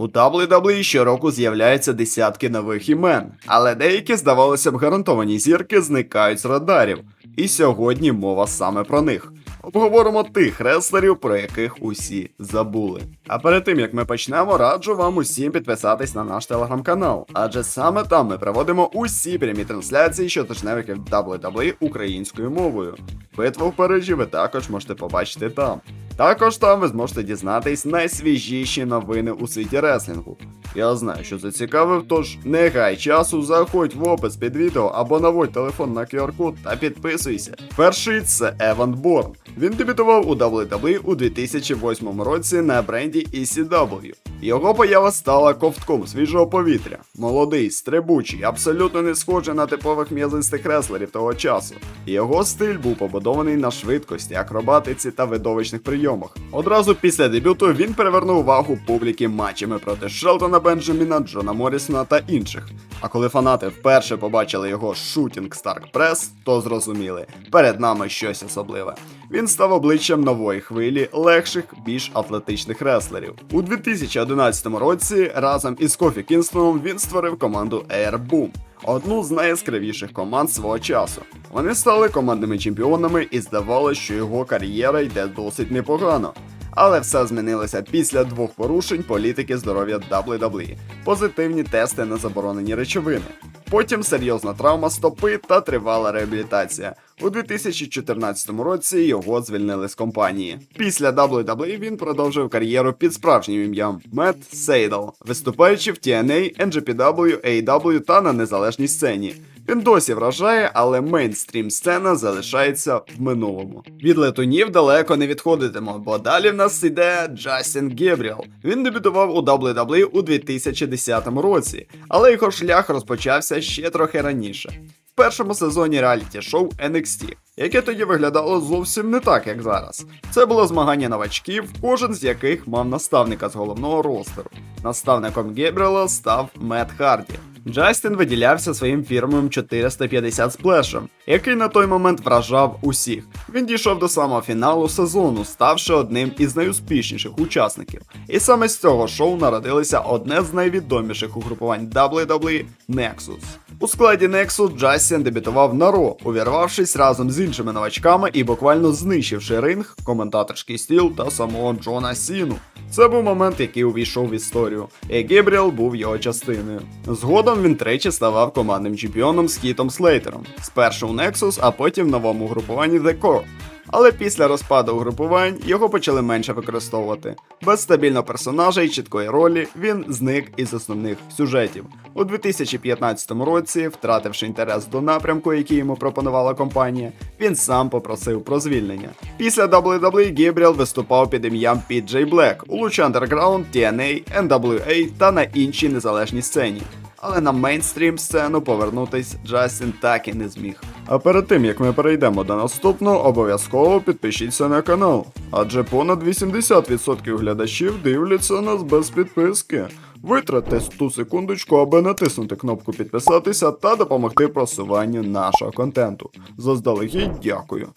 У WWE щороку з'являються десятки нових імен, але деякі, здавалося б, гарантовані зірки зникають з радарів. І сьогодні мова саме про них. Обговоримо тих реслерів, про яких усі забули. А перед тим як ми почнемо, раджу вам усім підписатись на наш телеграм-канал, адже саме там ми проводимо усі прямі трансляції щотижневиків WWE українською мовою. Битву в Парижі ви також можете побачити там. Також там ви зможете дізнатись найсвіжіші новини у світі реслінгу. Я знаю, що зацікавив, тож не гай часу, заходь в опис під відео або наводь телефон на QR-код та підписуйся. Перший це Еван Борн. Він дебютував у WWE у 2008 році на бренді ECW. Його поява стала ковтком свіжого повітря. Молодий, стрибучий, абсолютно не схожий на типових м'язистих реслерів того часу. Його стиль був побудований на швидкості, акробатиці та видовищних прийомах. Одразу після дебюту він привернув увагу публіки матчами проти Шелтона Бенджаміна, Джона Моррісона та інших. А коли фанати вперше побачили його шутінг Старк Прес, то зрозуміли, перед нами щось особливе. Він став обличчям нової хвилі легших, більш атлетичних реслерів. У 2011 році разом із Кофі Кінстоном він створив команду Air Boom, одну з найяскравіших команд свого часу. Вони стали командними чемпіонами і здавалося, що його кар'єра йде досить непогано. Але все змінилося після двох порушень політики здоров'я WWE, позитивні тести на заборонені речовини. Потім серйозна травма стопи та тривала реабілітація. У 2014 році його звільнили з компанії. Після WWE він продовжив кар'єру під справжнім ім'ям Мет Сейдл, виступаючи в TNA, NGPW, AEW та на незалежній сцені. Він досі вражає, але мейнстрім сцена залишається в минулому. Від летунів далеко не відходитимо, бо далі в нас іде Джастін Гебріел. Він дебютував у WWE у 2010 році, але його шлях розпочався ще трохи раніше. В першому сезоні реаліті шоу NXT, яке тоді виглядало зовсім не так, як зараз. Це було змагання новачків, кожен з яких мав наставника з головного ростеру. Наставником Гебріела став Мет Харді. Джастін виділявся своїм фірмовим 450 сплешем, який на той момент вражав усіх. Він дійшов до самого фіналу сезону, ставши одним із найуспішніших учасників. І саме з цього шоу народилося одне з найвідоміших угрупувань WWE Nexus. У складі Nexus Джастін дебютував на Ро, увірвавшись разом з іншими новачками і буквально знищивши ринг, коментаторський стіл та самого Джона Сіну. Це був момент, який увійшов в історію, і Гебріел був його частиною. Згодом він тричі ставав командним чемпіоном з Кітом Слейтером, спершу у Nexus, а потім в новому групуванні The Core. Але після розпаду угрупувань його почали менше використовувати. Без стабільного персонажа і чіткої ролі він зник із основних сюжетів. У 2015 році, втративши інтерес до напрямку, який йому пропонувала компанія, він сам попросив про звільнення. Після WWE Гібріел виступав під ім'ям PJ Black у Lucha Underground, TNA, NWA та на іншій незалежній сцені. Але на мейнстрім сцену повернутись Джастін так і не зміг. А перед тим як ми перейдемо до наступного, обов'язково підпишіться на канал, адже понад 80% глядачів дивляться нас без підписки. Витратьте ту секундочку, аби натиснути кнопку підписатися та допомогти просуванню нашого контенту. Заздалегідь дякую.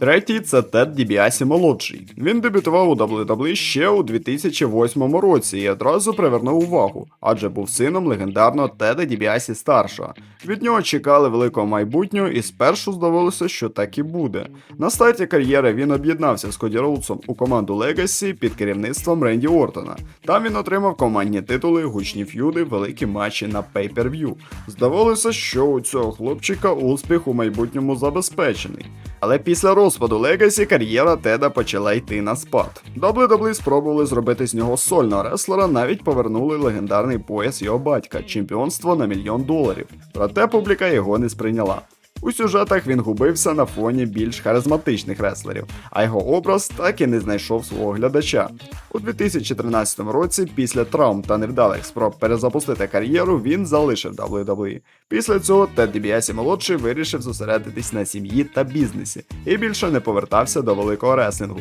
Третій це Тед Дібіасі молодший. Він дебютував у WWE ще у 2008 році і одразу привернув увагу, адже був сином легендарного Теда Дібіасі старшого. Від нього чекали великого майбутнього, і спершу здавалося, що так і буде. На старті кар'єри він об'єднався з Коді Роудсом у команду Legacy під керівництвом Ренді Ортона. Там він отримав командні титули, гучні ф'юди, великі матчі на pay-per-view. Здавалося, що у цього хлопчика успіх у майбутньому забезпечений. Але після розпаду Легасі кар'єра Теда почала йти на спад. WWE спробували зробити з нього сольного реслера, навіть повернули легендарний пояс його батька, чемпіонство на мільйон доларів. Проте публіка його не сприйняла. У сюжетах він губився на фоні більш харизматичних реслерів, а його образ так і не знайшов свого глядача. У 2013 році, після травм та невдалих спроб перезапустити кар'єру, він залишив WWE. Після цього Тед Дібіасі молодший вирішив зосередитись на сім'ї та бізнесі і більше не повертався до великого реслінгу.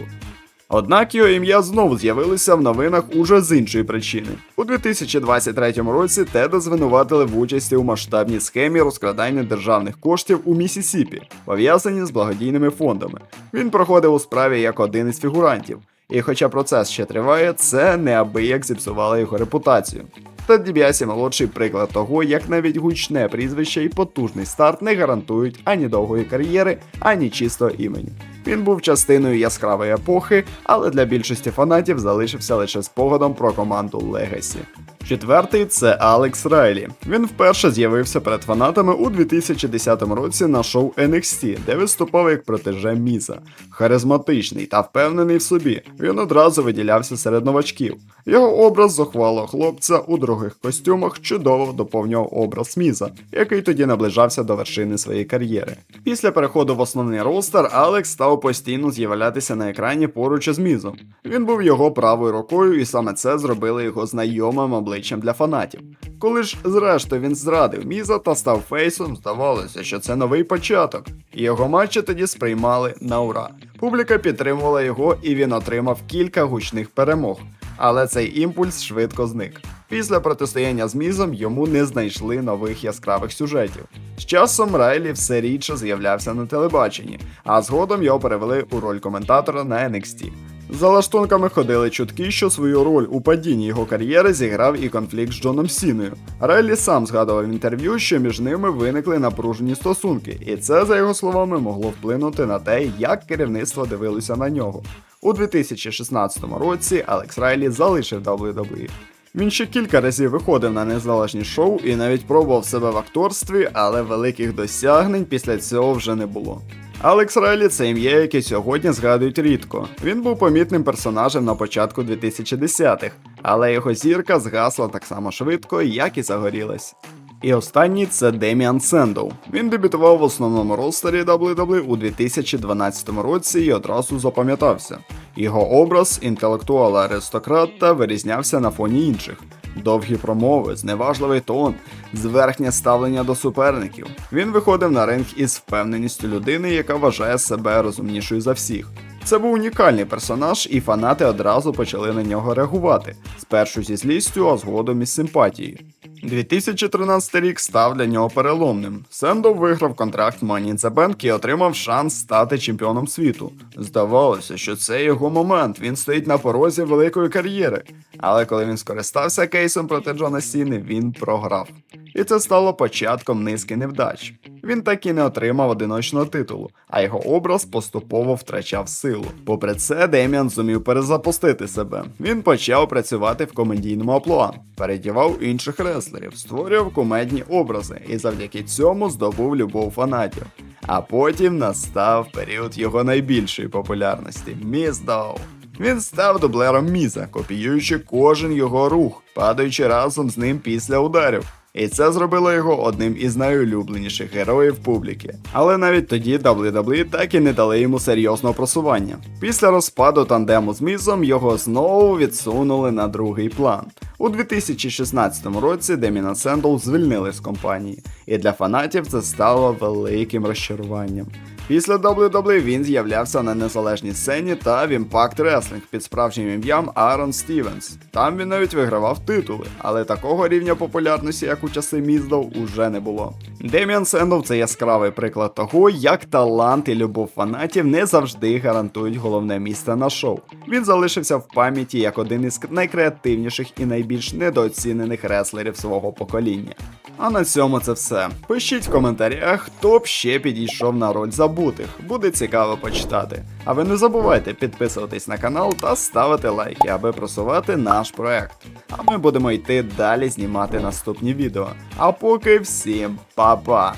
Однак його ім'я знову з'явилося в новинах уже з іншої причини. У 2023 році Теда звинуватили в участі у масштабній схемі розкрадання державних коштів у Місісіпі, пов'язані з благодійними фондами. Він проходив у справі як один із фігурантів. І хоча процес ще триває, це неабияк зіпсувало його репутацію. Тед Дібіасі молодший приклад того, як навіть гучне прізвище і потужний старт не гарантують ані довгої кар'єри, ані чистого імені. Він був частиною яскравої епохи, але для більшості фанатів залишився лише спогадом про команду Легасі. Четвертий це Алекс Райлі. Він вперше з'явився перед фанатами у 2010 році на шоу NXT, де виступав як протеже Міза. Харизматичний та впевнений в собі. Він одразу виділявся серед новачків. Його образ зухвалого хлопця у других костюмах чудово доповнював образ Міза, який тоді наближався до вершини своєї кар'єри. Після переходу в основний ростер Алекс став постійно з'являтися на екрані поруч із Мізом. Він був його правою рукою, і саме це зробило його знайомим обличчям для фанатів. Коли ж, зрештою, він зрадив Міза та став фейсом, здавалося, що це новий початок. І Його матчі тоді сприймали на ура. Публіка підтримувала його, і він отримав кілька гучних перемог. Але цей імпульс швидко зник. Після протистояння з Мізом йому не знайшли нових яскравих сюжетів. З часом Райлі все рідше з'являвся на телебаченні, а згодом його перевели у роль коментатора на NXT. За лаштунками ходили чутки, що свою роль у падінні його кар'єри зіграв і конфлікт з Джоном Сіною. Райлі сам згадував в інтерв'ю, що між ними виникли напружені стосунки, і це, за його словами, могло вплинути на те, як керівництво дивилося на нього. У 2016 році Алекс Райлі залишив WWE. Він ще кілька разів виходив на незалежні шоу і навіть пробував себе в акторстві, але великих досягнень після цього вже не було. Алекс Райлі це ім'я, яке сьогодні згадують рідко. Він був помітним персонажем на початку 2010-х, але його зірка згасла так само швидко, як і загорілась. І останній це Деміан Сендоу. Він дебютував в основному ростері WWE у 2012 році і одразу запам'ятався. Його образ інтелектуала аристократа вирізнявся на фоні інших. Довгі промови, зневажливий тон, зверхнє ставлення до суперників. Він виходив на ринг із впевненістю людини, яка вважає себе розумнішою за всіх. Це був унікальний персонаж, і фанати одразу почали на нього реагувати. Спершу зі злістю, а згодом із симпатією. 2013 рік став для нього переломним. Сендо виграв контракт Money in the Bank і отримав шанс стати чемпіоном світу. Здавалося, що це його момент. Він стоїть на порозі великої кар'єри. Але коли він скористався кейсом проти Джона Сіни, він програв. І це стало початком низки невдач. Він так і не отримав одиночного титулу, а його образ поступово втрачав силу. Попри це, Деміан зумів перезапустити себе. Він почав працювати в комедійному аплуа, передівав інших реслерів, створював кумедні образи і завдяки цьому здобув любов фанатів. А потім настав період його найбільшої популярності Міздоу. Він став дублером Міза, копіюючи кожен його рух, падаючи разом з ним після ударів. І це зробило його одним із найулюбленіших героїв публіки. Але навіть тоді WWE так і не дали йому серйозного просування. Після розпаду тандему з Мізом його знову відсунули на другий план. У 2016 році Деміна Сендл звільнили з компанії, і для фанатів це стало великим розчаруванням. Після WWE він з'являвся на незалежній сцені та в Impact Wrestling під справжнім ім'ям Аарон Стівенс. Там він навіть вигравав титули, але такого рівня популярності, як у часи Міздов, уже не було. Деміан Сендов це яскравий приклад того, як талант і любов фанатів не завжди гарантують головне місце на шоу. Він залишився в пам'яті як один із найкреативніших і найбільш недооцінених реслерів свого покоління. А на цьому це все. Пишіть в коментарях, хто б ще підійшов на роль забутих. Буде цікаво почитати. А ви не забувайте підписуватись на канал та ставити лайки, аби просувати наш проект. А ми будемо йти далі знімати наступні відео. А поки всім па-па!